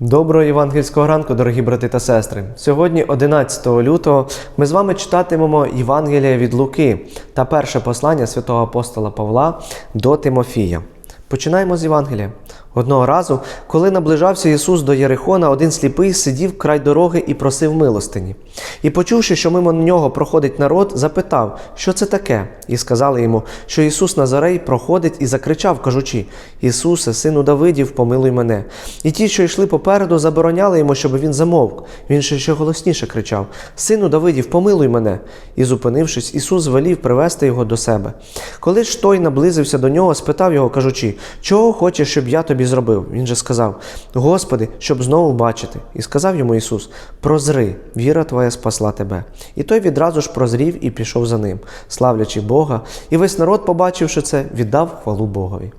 Доброго євангельського ранку, дорогі брати та сестри. Сьогодні, 11 лютого, ми з вами читатимемо Євангелія від Луки та перше послання святого апостола Павла до Тимофія. Починаємо з Євангелія. Одного разу, коли наближався Ісус до Єрихона, один сліпий сидів край дороги і просив милостині. І, почувши, що мимо нього проходить народ, запитав, що це таке, і сказали йому, що Ісус Назарей проходить і закричав, кажучи: Ісусе, сину Давидів, помилуй мене. І ті, що йшли попереду, забороняли йому, щоб він замовк. Він ще ще голосніше кричав: Сину Давидів, помилуй мене. І, зупинившись, Ісус велів привести його до себе. Коли ж той наблизився до нього, спитав його, кажучи, чого хочеш, щоб я тобі зробив? Він же сказав: Господи, щоб знову бачити. І сказав йому Ісус: Прозри, віра твоя спасла тебе. І той відразу ж прозрів і пішов за ним, славлячи Бога. І весь народ, побачивши це, віддав хвалу Богові.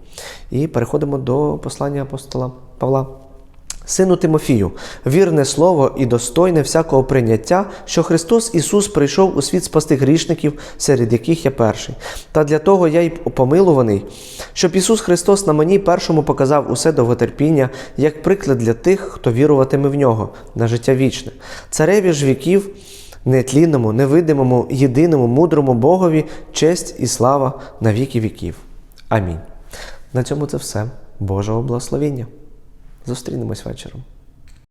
І переходимо до послання апостола Павла. Сину Тимофію, вірне слово і достойне всякого прийняття, що Христос Ісус прийшов у світ спасти грішників, серед яких я перший. Та для того я й помилуваний, щоб Ісус Христос на мені першому показав усе довготерпіння, як приклад для тих, хто віруватиме в нього на життя вічне. Цареві ж віків, нетлінному, невидимому, єдиному, мудрому Богові, честь і слава на віки віків. Амінь. На цьому це все. Божого благословіння. Зустрінемось вечором.